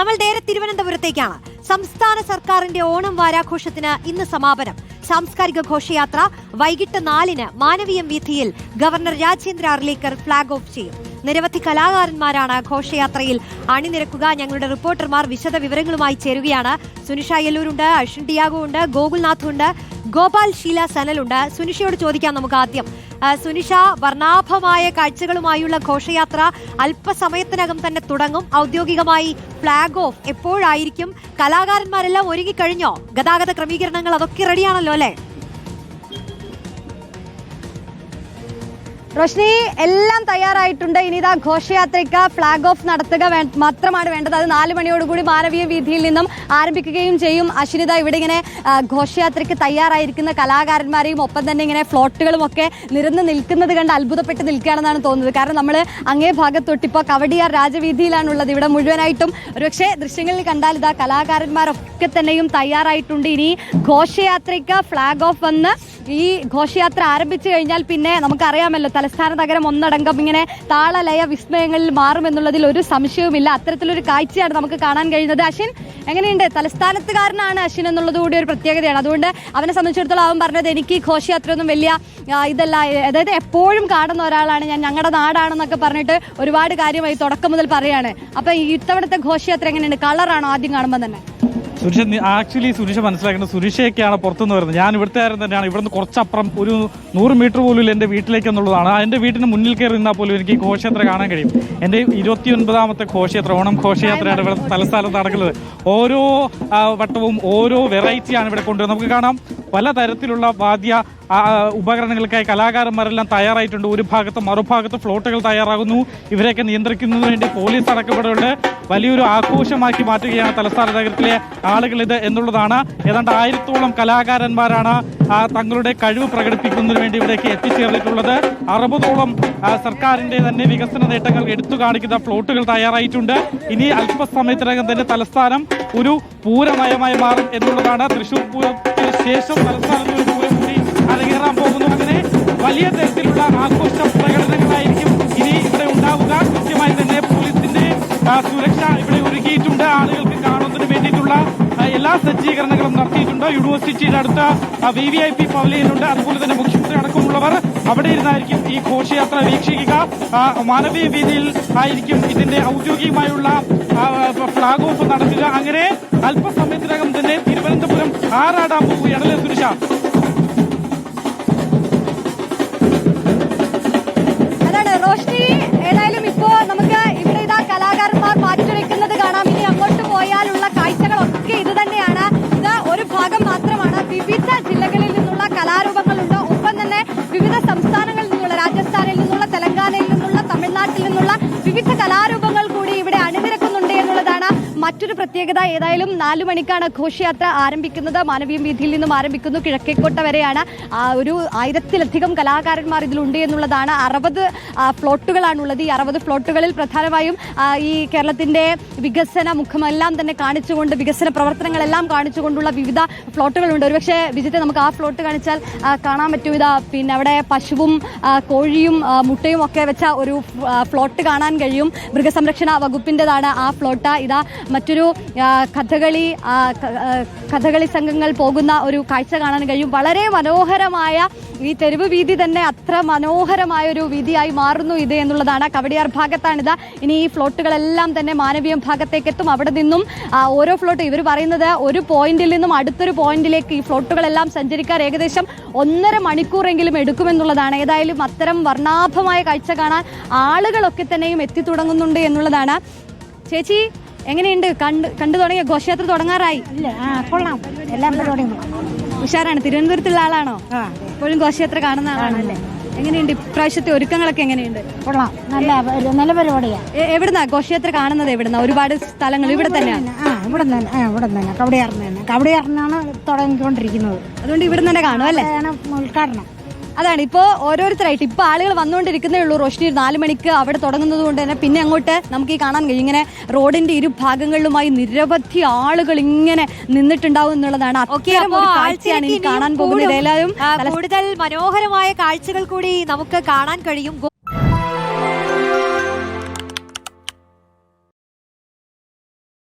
നമ്മൾ നേരെ തിരുവനന്തപുരത്തേക്കാണ്. സംസ്ഥാന സർക്കാരിന്റെ ഓണം വാരാഘോഷത്തിന് ഇന്ന് സമാപനം. സാംസ്കാരിക ഘോഷയാത്ര വൈകിട്ട് നാലിന് Manaveeyam വീഥിയിൽ governor Rajendra Arlekar flag off ചെയ്യും. നിരവധി കലാകാരന്മാരാണ് ഘോഷയാത്രയിൽ അണിനിരക്കുക. ഞങ്ങളുടെ റിപ്പോർട്ടർമാർ വിശദ വിവരങ്ങളുമായി ചേരുകയാണ്. സുനിഷ യെല്ലൂരുണ്ട് അശ്വിൻ ടിയാഗോ ഉണ്ട് ഗോകുൽനാഥ് ഉണ്ട് ഗോപാൽ ഷീല സനലുണ്ട് സുനിഷയോട് ചോദിക്കാം നമുക്ക് ആദ്യം. സുനിഷ വർണാഭമായ കാഴ്ചകളുമായുള്ള ഘോഷയാത്ര അല്പസമയത്തിനകം തന്നെ തുടങ്ങും. ഔദ്യോഗികമായി ഫ്ലാഗ് ഓഫ് എപ്പോഴായിരിക്കും? കലാകാരന്മാരെല്ലാം ഒരുങ്ങിക്കഴിഞ്ഞോ? ഗതാഗത ക്രമീകരണങ്ങൾ അതൊക്കെ റെഡിയാണല്ലോ അല്ലേ? റോഷ്നി എല്ലാം തയ്യാറായിട്ടുണ്ട്. ഇനി ഇതാ ഘോഷയാത്രയ്ക്ക് ഫ്ലാഗ് ഓഫ് നടത്തുക മാത്രമാണ് വേണ്ടത്. അത് നാല് മണിയോടുകൂടി മാനവീയ വീതിയിൽ നിന്നും ആരംഭിക്കുകയും ചെയ്യും. അശ്വിനിത ഇവിടെ ഇങ്ങനെ ഘോഷയാത്രയ്ക്ക് തയ്യാറായിരിക്കുന്ന കലാകാരന്മാരെയും ഒപ്പം തന്നെ ഇങ്ങനെ ഫ്ലോട്ടുകളും ഒക്കെ നിരന്ന് നിൽക്കുന്നത് കണ്ട് അത്ഭുതപ്പെട്ട് നിൽക്കുകയാണെന്നാണ് തോന്നുന്നത്. കാരണം നമ്മൾ അങ്ങേ ഭാഗത്തൊട്ടിപ്പോൾ കവടിയാർ രാജവീതിയിലാണുള്ളത് ഇവിടെ മുഴുവനായിട്ടും ഒരുപക്ഷെ ദൃശ്യങ്ങളിൽ കണ്ടാൽ ഇതാ കലാകാരന്മാരൊക്കെ തന്നെയും തയ്യാറായിട്ടുണ്ട്. ഇനി ഘോഷയാത്രയ്ക്ക് ഫ്ലാഗ് ഓഫ് വന്ന് ഈ ഘോഷയാത്ര ആരംഭിച്ചു കഴിഞ്ഞാൽ പിന്നെ നമുക്കറിയാമല്ലോ തലസ്ഥാന നഗരം ഒന്നടങ്കം ഇങ്ങനെ താളലയ വിസ്മയങ്ങളിൽ മാറുമെന്നുള്ളതിൽ ഒരു സംശയവുമില്ല. അത്തരത്തിലൊരു കാഴ്ചയാണ് നമുക്ക് കാണാൻ കഴിയുന്നത്. അശ്വിൻ എങ്ങനെയുണ്ട്? തലസ്ഥാനത്തുകാരനാണ് അശ്വിൻ എന്നുള്ളത് കൂടി ഒരു പ്രത്യേകതയാണ്. അതുകൊണ്ട് അവനെ സംബന്ധിച്ചിടത്തോളം അവൻ പറഞ്ഞത് എനിക്ക് ഘോഷയാത്രയൊന്നും വലിയ ഇതല്ല. അതായത് എപ്പോഴും കാണുന്ന ഒരാളാണ് ഞാൻ. ഞങ്ങളുടെ നാടാണെന്നൊക്കെ പറഞ്ഞിട്ട് ഒരുപാട് കാര്യമായി തുടക്കം മുതൽ പറയാണ്. അപ്പൊ ഇത്തവണത്തെ ഘോഷയാത്ര എങ്ങനെയുണ്ട്? കളറാണോ ആദ്യം കാണുമ്പോൾ തന്നെ? സുരേഷ് ആക്ച്വലി സുരേഷ് മനസ്സിലാക്കുന്നത് സുരേഷയൊക്കെയാണ് പുറത്തുനിന്ന് വരുന്നത്. ഞാൻ ഇവിടുത്തെ കാര്യം തന്നെയാണ്. ഇവിടുന്ന് കുറച്ചപ്പുറം ഒരു നൂറ് മീറ്റർ പോലും എന്റെ വീട്ടിലേക്ക് എന്നുള്ളതാണ്. എന്റെ വീട്ടിന് മുന്നിൽ കയറി നിന്നാൽ പോലും എനിക്ക് ഘോഷയാത്ര കാണാൻ കഴിയും. എന്റെ ഇരുപത്തി ഒൻപതാമത്തെ ഘോഷയാത്ര ഓണം ഘോഷയാത്രയാണ് ഇവിടെ തലസ്ഥാനത്ത് നടക്കുന്നത്. ഓരോ വട്ടവും ഓരോ വെറൈറ്റിയാണ് ഇവിടെ കൊണ്ടുവരുന്നത്. നമുക്ക് കാണാം പല തരത്തിലുള്ള വാദ്യ ഉപകരണങ്ങൾക്കായി കലാകാരന്മാരെല്ലാം തയ്യാറായിട്ടുണ്ട്. ഒരു ഭാഗത്ത് മറുഭാഗത്ത് ഫ്ലോട്ടുകൾ തയ്യാറാകുന്നു. ഇവരെയൊക്കെ നിയന്ത്രിക്കുന്നതിന് വേണ്ടി പോലീസ് അടക്കപ്പെടുന്നുണ്ട് വലിയൊരു ആഘോഷമാക്കി മാറ്റുകയാണ് തലസ്ഥാന നഗരത്തിലെ ആളുകൾ ഇത് എന്നുള്ളതാണ്. ഏതാണ്ട് ആയിരത്തോളം കലാകാരന്മാരാണ് തങ്ങളുടെ കഴിവ് പ്രകടിപ്പിക്കുന്നതിന് വേണ്ടി ഇവിടേക്ക് എത്തിച്ചേർന്നിട്ടുള്ളത്. അറുപതോളം സർക്കാരിന്റെ തന്നെ വികസന നേട്ടങ്ങൾ എടുത്തു കാണിക്കുന്ന ഫ്ലോട്ടുകൾ തയ്യാറായിട്ടുണ്ട്. ഇനി അല്പസമയത്തിനകം തന്നെ തലസ്ഥാനം ഒരു പൂരമയമായി മാറും എന്നുള്ളതാണ്. തൃശൂർ പൂരത്തിന് ശേഷം തലസ്ഥാനത്ത് ഒരു പൂരം സുരക്ഷ ഇവിടെ ഒരുക്കിയിട്ടുണ്ട്. ആളുകൾക്ക് കാണുന്നതിന് വേണ്ടിയിട്ടുള്ള എല്ലാ സജ്ജീകരണങ്ങളും നടത്തിയിട്ടുണ്ട്. യൂണിവേഴ്സിറ്റിയുടെ അടുത്ത വി വി ഐ പി പവലിയനുണ്ട്. അതുപോലെ തന്നെ മുഖ്യമന്ത്രി അടക്കമുള്ളവർ അവിടെ ഇരുന്നായിരിക്കും ഈ ഘോഷയാത്ര വീക്ഷിക്കുക. മാനവീയ വീതിയിൽ ആയിരിക്കും ഇതിന്റെ ഔദ്യോഗികമായുള്ള ഫ്ളാഗ് ഓഫ് നടത്തുക അങ്ങനെ അല്പസമയത്തിനകം തന്നെ തിരുവനന്തപുരം ആറാടാൻ പോവുകയാണല്ലേ സുരക്ഷ. ഏതായാലും ഇപ്പോ നമുക്ക് ഇവിടെ ഇതാ കലാകാരന്മാർ വിവിധ മറ്റൊരു പ്രത്യേകത ഏതായാലും നാലു മണിക്കാണ് ഘോഷയാത്ര ആരംഭിക്കുന്നത്. മാനവീയം വീതിയിൽ നിന്നും ആരംഭിക്കുന്നു. കിഴക്കേക്കോട്ട വരെയാണ്. ഒരു ആയിരത്തിലധികം കലാകാരന്മാർ ഇതിലുണ്ട് എന്നുള്ളതാണ്. അറുപത് ഫ്ലോട്ടുകളാണുള്ളത്. ഈ അറുപത് ഫ്ലോട്ടുകളിൽ പ്രധാനമായും ഈ കേരളത്തിന്റെ വികസന മുഖമെല്ലാം തന്നെ കാണിച്ചുകൊണ്ട് വികസന പ്രവർത്തനങ്ങളെല്ലാം കാണിച്ചുകൊണ്ടുള്ള വിവിധ ഫ്ലോട്ടുകളുണ്ട്. ഒരുപക്ഷെ വിജിത്തെ നമുക്ക് ആ ഫ്ലോട്ട് കാണിച്ചാൽ കാണാൻ പറ്റും. ഇതാ പിന്നെ അവിടെ പശുവും കോഴിയും മുട്ടയും ഒക്കെ വെച്ച ഒരു ഫ്ലോട്ട് കാണാൻ കഴിയും. മൃഗസംരക്ഷണ വകുപ്പിന്റെതാണ് ആ ഫ്ലോട്ട്. ഇതാ മറ്റൊരു കഥകളി കഥകളി സംഘങ്ങൾ പോകുന്ന ഒരു കാഴ്ച കാണാൻ കഴിയും. വളരെ മനോഹരമായ ഈ തെരുവ് വീതി തന്നെ അത്ര മനോഹരമായ ഒരു വീതിയായി മാറുന്നു ഇത് എന്നുള്ളതാണ്. കവടിയാർ ഭാഗത്താണിത്. ഇനി ഈ ഫ്ലോട്ടുകളെല്ലാം തന്നെ മാനവീയം ഭാഗത്തേക്ക് എത്തും. അവിടെ നിന്നും ഓരോ ഫ്ലോട്ട് ഇവർ പറയുന്നത് ഒരു പോയിന്റിൽ നിന്നും അടുത്തൊരു പോയിന്റിലേക്ക് ഈ ഫ്ലോട്ടുകളെല്ലാം സഞ്ചരിക്കാൻ ഏകദേശം ഒന്നര മണിക്കൂറെങ്കിലും എടുക്കുമെന്നുള്ളതാണ്. ഏതായാലും അത്തരം വർണാഭമായ കാഴ്ച കാണാൻ ആളുകളൊക്കെ തന്നെയും എത്തി തുടങ്ങുന്നുണ്ട് എന്നുള്ളതാണ്. ചേച്ചി എങ്ങനെയുണ്ട്? കണ്ട് കണ്ടു തുടങ്ങിയ? ഘോഷയാത്ര തുടങ്ങാറായി. കൊള്ളാം. എല്ലാം ഉഷാറാണ്. തിരുവനന്തപുരത്തുള്ള ആളാണോ? ഇപ്പോഴും ഘോഷയാത്ര കാണുന്ന ആളാണല്ലേ എങ്ങനെയുണ്ട്? ഇപ്രാവശ്യത്തെ ഒരുക്കങ്ങളൊക്കെ എങ്ങനെയുണ്ട്? കൊള്ളാം. നല്ല നല്ല പരിപാടിയാ. എ- എവിടുന്നാ? ഘോഷയാത്ര കാണുന്നത് എവിടുന്ന? ഒരുപാട് സ്ഥലങ്ങൾ ഇവിടെ തന്നെയാണ് ഇവിടെ തന്നെ. ഇവിടെ തന്നെ. കവടിയാറിന് തന്നെ. കവടിയാറിനാണ് തുടങ്ങിക്കൊണ്ടിരിക്കുന്നത്. അതുകൊണ്ട് ഇവിടെ തന്നെ കാണും അല്ലേ? ഉദ്ഘാടനം. അതാണ് ഇപ്പോൾ ഓരോരുത്തരായിട്ട്. ഇപ്പോൾ ആളുകൾ വന്നുകൊണ്ടിരിക്കുന്നേ ഉള്ളൂ. റോഷ്നി നാല് മണിക്ക് അവിടെ തുടങ്ങുന്നത് കൊണ്ട് തന്നെ പിന്നെ അങ്ങോട്ട് നമുക്ക് ഈ കാണാൻ കഴിയും. ഇങ്ങനെ റോഡിന്റെ ഇരു ഭാഗങ്ങളിലുമായി നിരവധി ആളുകൾ ഇങ്ങനെ നിന്നിട്ടുണ്ടാവും എന്നുള്ളതാണ്. കാഴ്ചയാണ് ഇനി കാണാൻ പോകുന്നത്. എല്ലാവരും കൂടുതൽ മനോഹരമായ കാഴ്ചകൾ കൂടി നമുക്ക് കാണാൻ കഴിയും.